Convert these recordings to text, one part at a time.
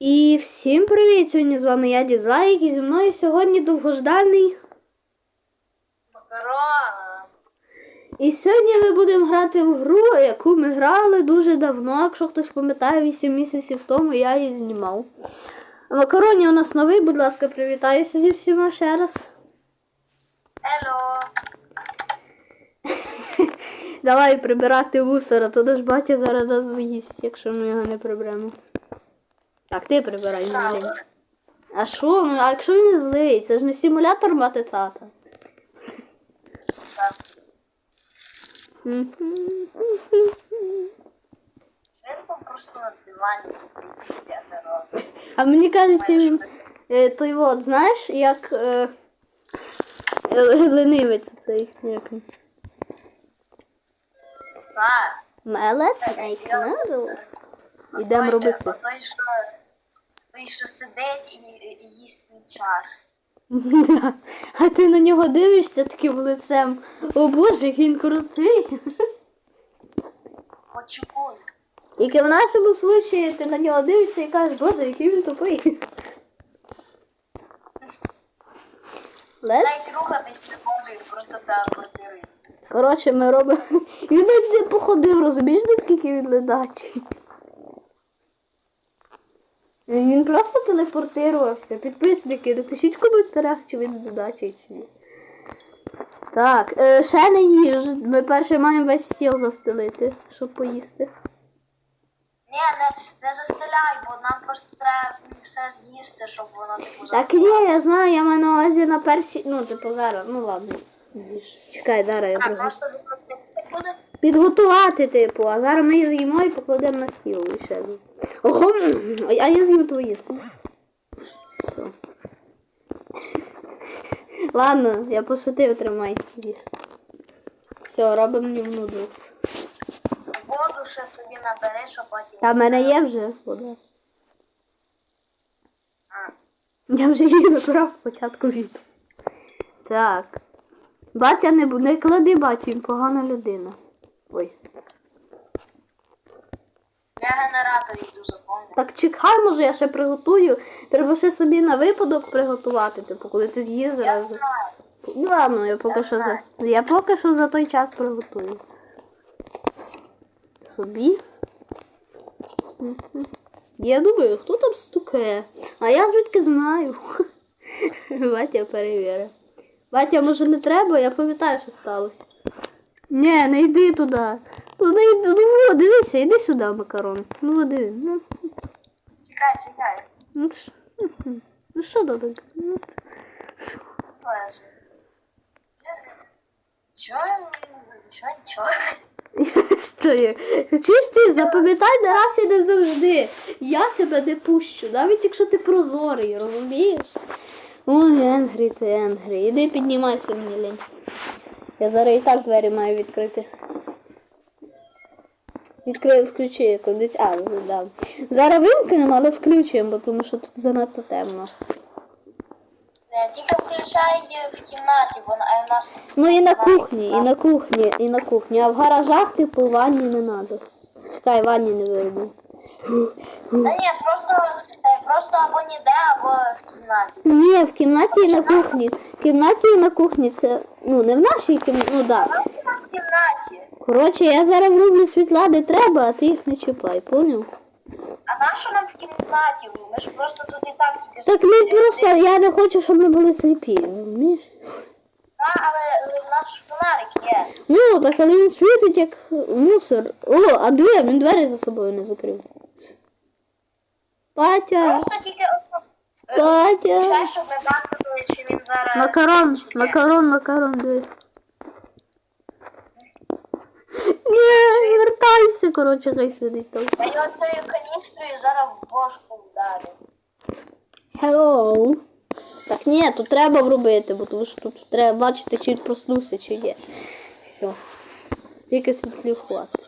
І всім привіт! Сьогодні з вами я Дізлайк і зі мною сьогодні довгожданий. Макарон. І сьогодні ми будемо грати в гру, яку ми грали дуже давно. Якщо хтось пам'ятає, 8 місяців тому я її знімав. Макароні у нас новий, будь ласка, привітайся зі всіма ще раз. Ело. Давай прибирати мусора, то ж батя зараз нас з'їсть, якщо ми його не приберемо. Так, ти прибирай, малень. А що? Ну, а якщо він злий? Це ж не симулятор мати тата. Так. Просто на дивані сидить. А мені кажеться, він е, той от, знаєш, як е, е, ленивець цей. Як він? Так. Let's make noodles. Ідемо робити. Той, що, той, що сидить і, і їсть твій час. Да. А ти на нього дивишся таким лицем. О боже, він крутий. Очікуй. Тільки в нашому случаї ти на нього дивишся і кажеш, боже, який він тупий. Let's Дай рухатись не може, він просто телепортирується. Коротше, ми робимо. Він навіть не походив, розумієш, наскільки він ледачий. Він просто телепортувався. Підписники, напишіть в коментарях, чи він ледачий, чи ні. Так, е, ще не їж. Ми перше маємо весь стіл застелити, щоб поїсти. Ні, не, не застеляй, бо нам просто треба все з'їсти, щоб воно типу Так ні, я знаю, я маю на увазі на першій. Ну, типу, зараз, ну ладно. Чекай, зараз я А, просто. Підготувати, типу, а зараз ми її з'їмо і покладемо на стіл і ще. Ого, а я з'їм твої. Все. Ладно, я пошутив, тримай. їж. Все, робимо мені нудлс. Воду ще собі набери, щоб потім. Та в мене є вже вода. А. Я вже її набрав спочатку від. Так. Батя не, не клади батю, він погана людина. Ой. Я генератор йду запомню. Так чекай, може я ще приготую. Треба ще собі на випадок приготувати, типу, коли ти з'їш Я знаю. Ну ладно, я поки Я що за. Я поки що за той час приготую. Собі. Я думаю, хто там стукає? А я звідки знаю. Батя перевірив. Батя, може не треба, я пам'ятаю, що сталося. Ні, не йди туди. Ну. Ну, во, дивися, йди сюди, макарон. Ну, диви. Ну, Чекай, чекай. ну, ш- ну що добре? Ну, Боже. Чого Чого? Стою. Чуєш ти, запам'ятай не раз і не завжди. Я тебе не пущу, навіть якщо ти прозорий, розумієш? Ой, Енгрі, ти Енгрі. Іди піднімайся мені лінь. Я зараз і так двері маю відкрити. Відкрию, включи кондиці. А, да. Зараз вимкнемо, але включимо, тому що тут занадто темно. Не, тільки включай в кімнаті, бо а в нас Ну і на кухні, і на кухні, і на кухні. А в гаражах, типу, ванні не треба. Чекай, ванні не вироблю. Та ні, просто, е, просто або ніде, або в кімнаті. Ні, в кімнаті і на кухні. В кімнаті і на кухні це. Ну, не в нашій кімнаті, ну так. Да. Просто в кімнаті. Коротше, я зараз врублю світла, де треба, а ти їх не чіпай, поняв? А нащо нам в кімнаті? Ми ж просто тут і так тільки Так ми просто, я не хочу, щоб ми були сліпі, розумієш? Та, але, але в нас ж фонарик є. Ну, так але він світить як мусор. О, а диви, він двері за собою не закрив. Батя, Просто тільки е, Батя. включай, щоб ми бачили, чи він зараз... макарон, чи ні. макарон, макарон, диви. Ні, вертайся, коротше, хай сидить там. Я його цією каністрою зараз в бошку вдарю. Hello. Так ні, тут треба вробити, бо тому що тут треба бачити, чи він проснувся, чи ні. Все. Стільки світлів хватить.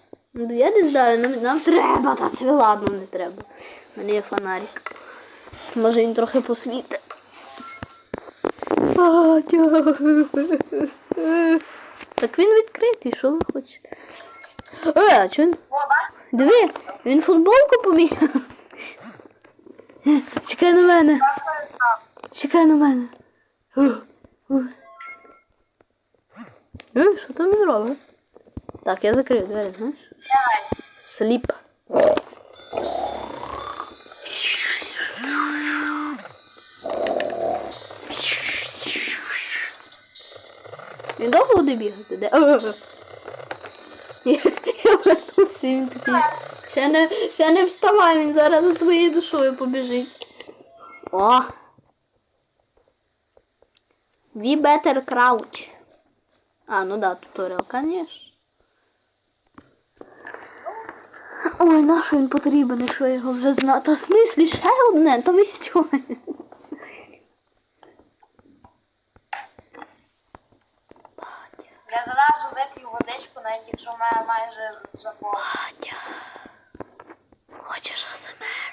Ну, Я не знаю, нам, нам треба, та це ладно, не треба. У мене є фонарик. Може він трохи посвітить. Батя. Так він відкритий, що ви хочете? Е, а чого він? Диви, він футболку поміняв. Чекай на мене. Чекай на мене. Е, що там він робить? Так, я закрив двері, знаєш? Сліп. Він довго буде бігати? Де? Я вернувся, він такий. Ще не, ще не вставай, він зараз за твоєю душою побіжить. О! We better crouch. А, ну да, туторіал, конечно. Ой, на що він потрібен, якщо я його вже знаю. Та в смислі ще одне, то ви що? Я зразу вип'ю водичку, навіть якщо в мене майже запор. Батя. Хочеш АСМР?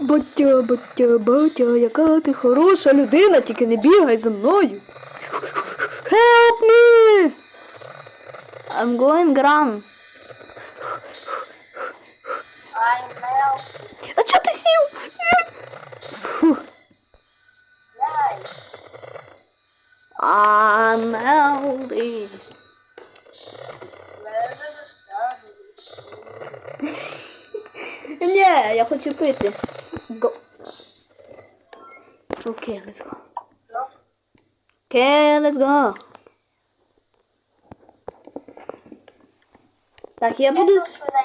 Батя, батя, батя, яка ти хороша людина, тільки не бігай за мною. Help me! I'm going run. Ай, мел. А чого ти сів? Фух. Яй. I'm melting. Ні, я хочу пити. Go. Окей, let's go. Окей, let's go. Так, я буду.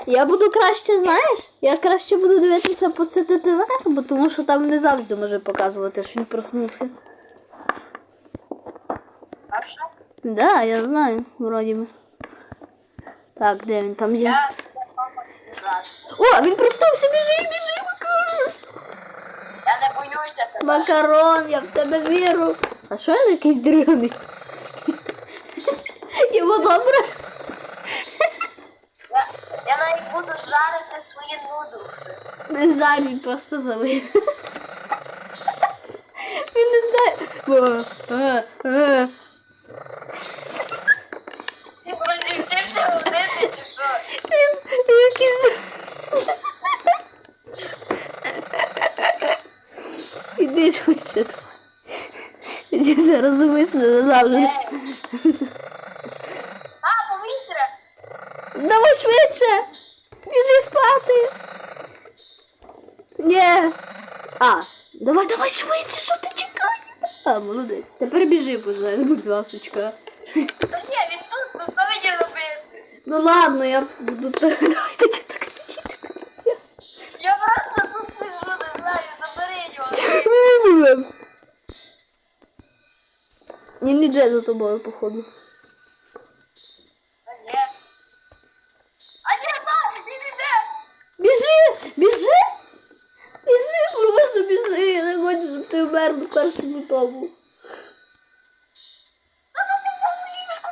Я буду краще, знаєш? Я краще буду дивитися по ЦТТВ, бо тому що там не завжди може показувати, що він проснувся. А що? Да, я знаю, вроді би. Так, де він там є? Я. О, він проснувся, біжи, біжи, Макарон! Я не боюся тебе. Макарон, я в тебе вірю. А що він якийсь дриганий? Йому добре? Я, я навіть буду жарити свої нудлси. Не жаль, він просто завив. Він не знає. Ти просто вчився ходити чи що? Він якийсь. Іди швидше. Іди зараз висне назавжди. Ей. А, повітря! Давай швидше! Біжи спати! Ні. А, давай, давай швидше, що ти чекаєш? А, молодець. Тепер біжи, пожалуйста, будь ласочка. Та ні, він тут, ну мені робити? Ну ладно, я буду так. Давайте так сидіти до кінця. Я просто тут сижу, не знаю, забери його. Він іде за тобою, походу. А ні. А ні, так, він іде! Біжи! Біжи! Біжи, просто біжи! Я не хочу, щоб ти вмер на першому тому. Та ти в ліжку.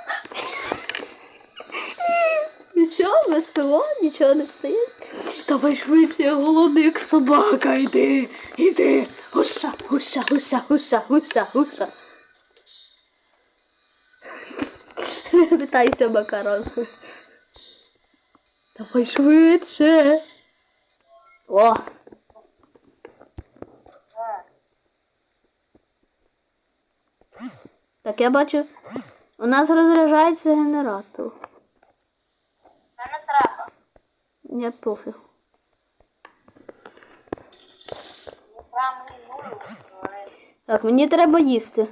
І все, ми спимо, нічого не встає. Давай швидше, я голодний, як собака, йди, йди. Гуша, гуша, гуша, гуша, гуша, гуша. Не питайся, макарон. Давай швидше. О, так я бачу, у нас розряджається генератор. Це не треба. Я пофіг. Так, мені треба їсти.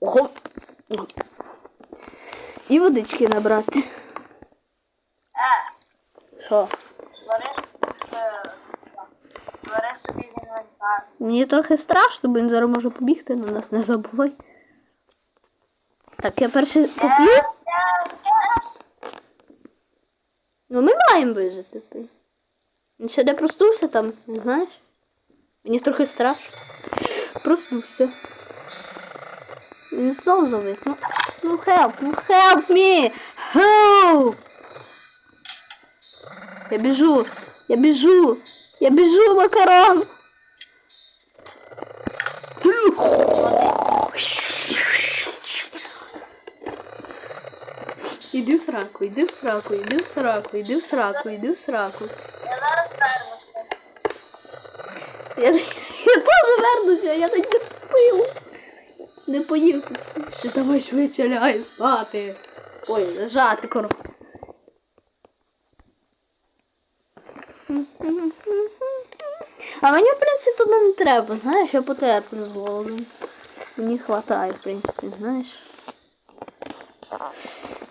Ого. І водички набрати. Е, Що? звари собі, е, звари собі в інвентар. Мені трохи страшно, бо він зараз може побігти на нас, не забувай. Так, я. Yes, yes. Ну ми маємо вижити. ти. Він ще не проснувся там, не знаєш? Мені трохи страшно. Проснувся. Він знову завис. Ну, ну help, ну help me! Help! Я біжу! Я біжу! Я біжу, макарон! Іди в сраку, іди в сраку, іди в сраку, іди в сраку, іди в сраку. Я зараз вернуся. Я, я теж вернуся, я так не пив. Не поїв. Ще давай швидше лягай спати. Ой, лежати коро. А мені, в принципі, туди не треба, знаєш, я потерплю з голодом. Мені хватає, в принципі, знаєш.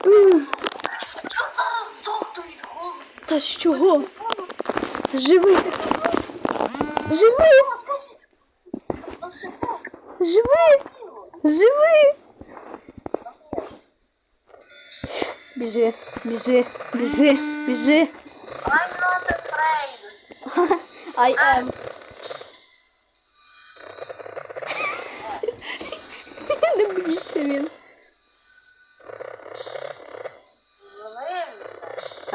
Я зараз здохну від голоду. Та з чого? Живи. Живи! Тобто секунд. Живи! Живи! Біжи, біжи, біжи, біжи. I'm not afraid. I am. Не боїться він. Зловив.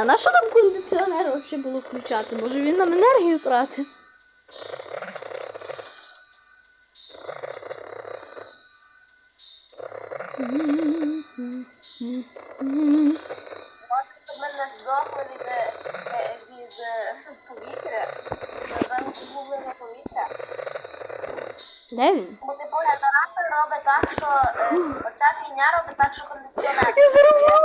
А на що нам кондиціонер взагалі було включати? Може він нам енергію тратить? Може, щоб ми не здохли від, е, від е, повітря. Замість гублення повітря. Де він? Бо типу генератор робить так, що е, оця фігня робить так, що кондиціонер. Я а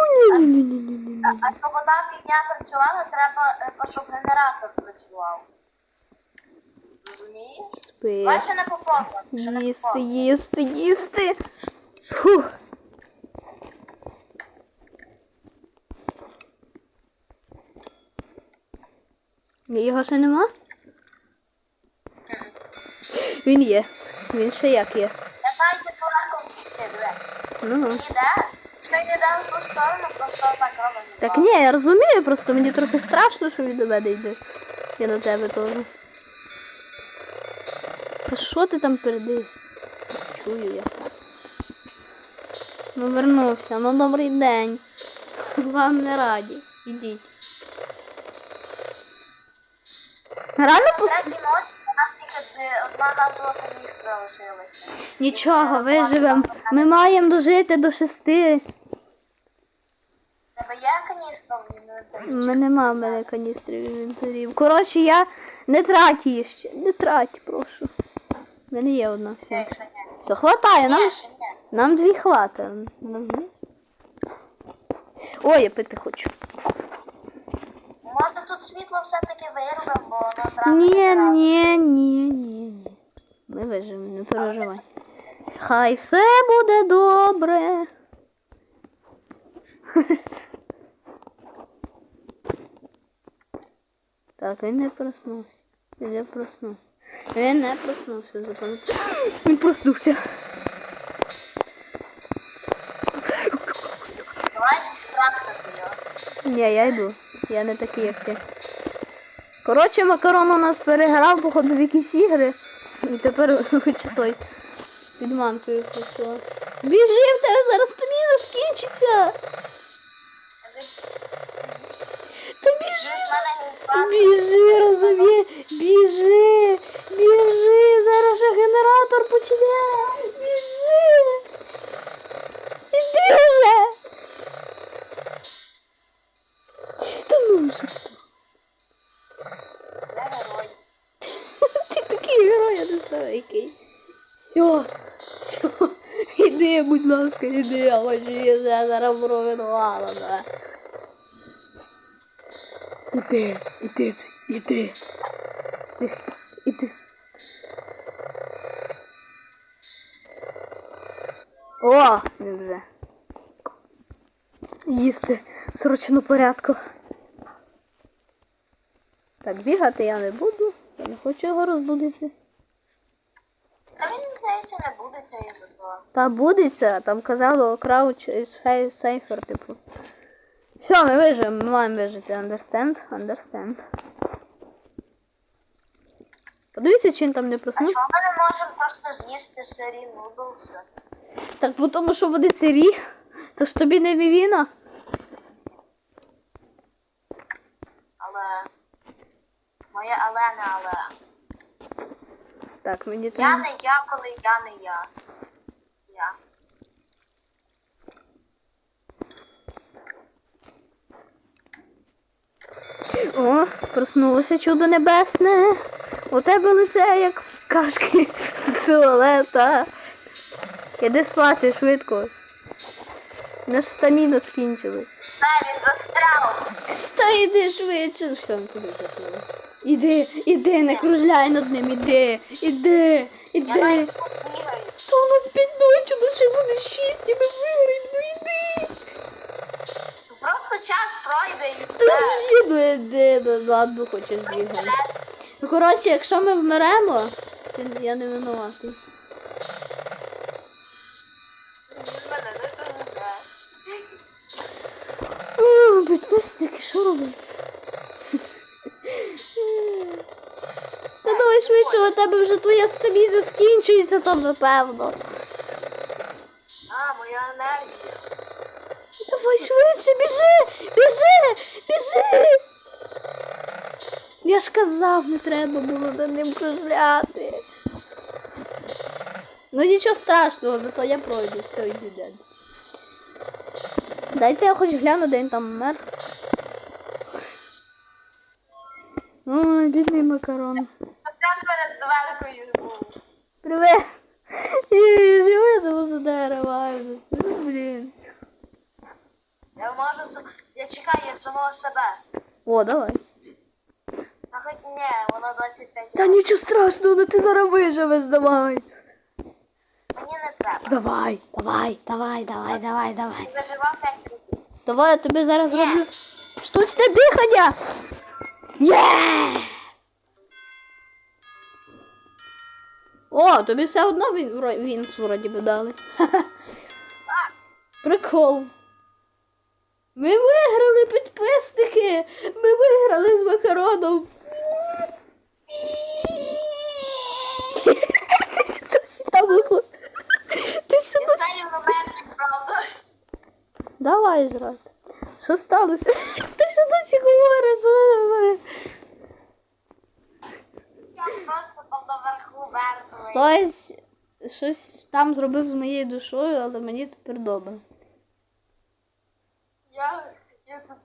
фігня працювала, треба, е, щоб генератор працював. Розумієш? Спи. Бачиш, не попав. Їсти, їсти, їсти. Фух. Його ще нема? Він є. Він ще як є. Я знаю, де легко втікти, диви. Ну. Він він йде в ту сторону, просто так ні, я розумію, просто мені трохи страшно, що він до мене йде. Я до тебе теж. Та що ти там передиш? Чую я. Ну вернувся. Ну добрий день. Вам не раді. Ідіть. Реально пос... У нас тільки одна газова каністра лишилася. Нічого, виживемо. Ми маємо дожити до шести. Каністра в інвентарі? У мене в мене інвентарів. Коротше, я не трать її ще. Не трать, прошу. У мене є одна. Все. якщо ні? Все, хватає, нам, Ні, ще ні. нам дві хватає. Нам дві. Ой, я пити хочу. Може тут світло все-таки вирубимо, бо воно зразу Ні, не зразу. ні, ні, ні, ні. Ми виживемо, не переживай. Хай все буде добре. Так, він не проснувся. Він не проснувся. Він не проснувся, запам'ятай. Він проснувся. Давай дистрактор його. Ні, я йду. Я не такий, як ти. Коротше, макарон у нас переграв, походу, в якісь ігри. І тепер хоче той підманкою працювати. Біжи, в тебе зараз стаміна скінчиться! Та біжи! Ж мене губа. Біжи, розуміє! Біжи! Біжи! Зараз же генератор почне! Біжи! Іди вже! Та ну вже! Ти такий герой, я не знаю який. Все, все, іди, будь ласка, іди, я хочу я зараз провинувала. Іди, іди звідси, іди. Іди. О, не вже. Їсти срочну порядку. Так, бігати я не буду. Я не хочу його розбудити. А він, здається, не буде будеться і за то. Та будеться, там казало крауч fa- safer, типу. Все, ми виживемо, ми маємо вижити. Understand? Understand. Подивіться, чи він там не А проснувся. чого ми не можемо просто з'їсти сирі нудлси? Так, бо тому що вони сирі. То ж тобі не вівіна. Але. Моє але не але. Так, мені Я не я, коли я не. Я. О, проснулося чудо небесне. У тебе лице як в кашки з туалета. Іди спати швидко. У нас стаміна скінчилась. Та він застряв. Та йди швидше. Все, ми туди закрили. Іди, іди, не кружляй над ним, іди, іди, Я іди. навіть побігаю. Та у нас п'ять ночі, ну ще буде шість, і ми виграємо. Просто час пройде і все. ж іди, ну ладно, хочеш. Інтерес. Ну, коротше, якщо ми вмремо, я не винуватий. Мене не доживе. Підписники, що робить? Та давай швидше, у тебе вже твоя стаміна скінчується там, напевно. А, моя енергія. Давай швидше, біжи, біжи, біжи. Я ж казав, не треба було над ним кружляти. Ну нічого страшного, зато я пройду, все, йди дядь. Дайте я хоч гляну, де він там вмер. Ой, бідний макарон. Прям перед дверкою був. Привет! Я живу там за дерева. Блін. Я можу Я чекаю я самого себе. О, давай. А хоч ні, воно 25 Та нічого страшного, ну ти зараз виживеш, давай. Мені не треба. Давай, давай, давай, давай, давай, давай. Виживав 5 разів. Давай, я тобі зараз Ні. зроблю штучне дихання. Є! О, тобі все одно він, він вроді би дали. Прикол. Ми виграли підписники! Ми виграли з макароном. Ти сюди сюди. Ти сюди. Давай жрати. Що сталося? Ти що досі говориш? Я просто там наверху мертвий. Хтось щось там зробив з моєю душою, але мені тепер добре. Я, я тут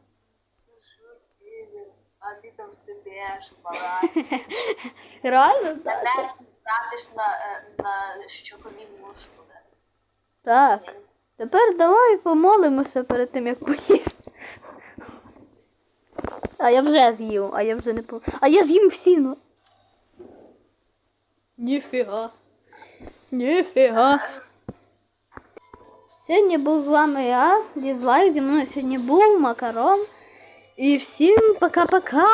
сижу, тіню, а ти там сидиш, балаєш. Реально? Так. Енергію тратиш на, е, на щокові мускули. так. Тепер давай помолимося перед тим, як поїсти. А я вже з'їв, а я вже не по. А я з'їм всі, ну. Ніфіга. Ніфіга. Сьогодні був з вами я, Дізлайк, зі мною сьогодні був Макарон. І всім пока-пока.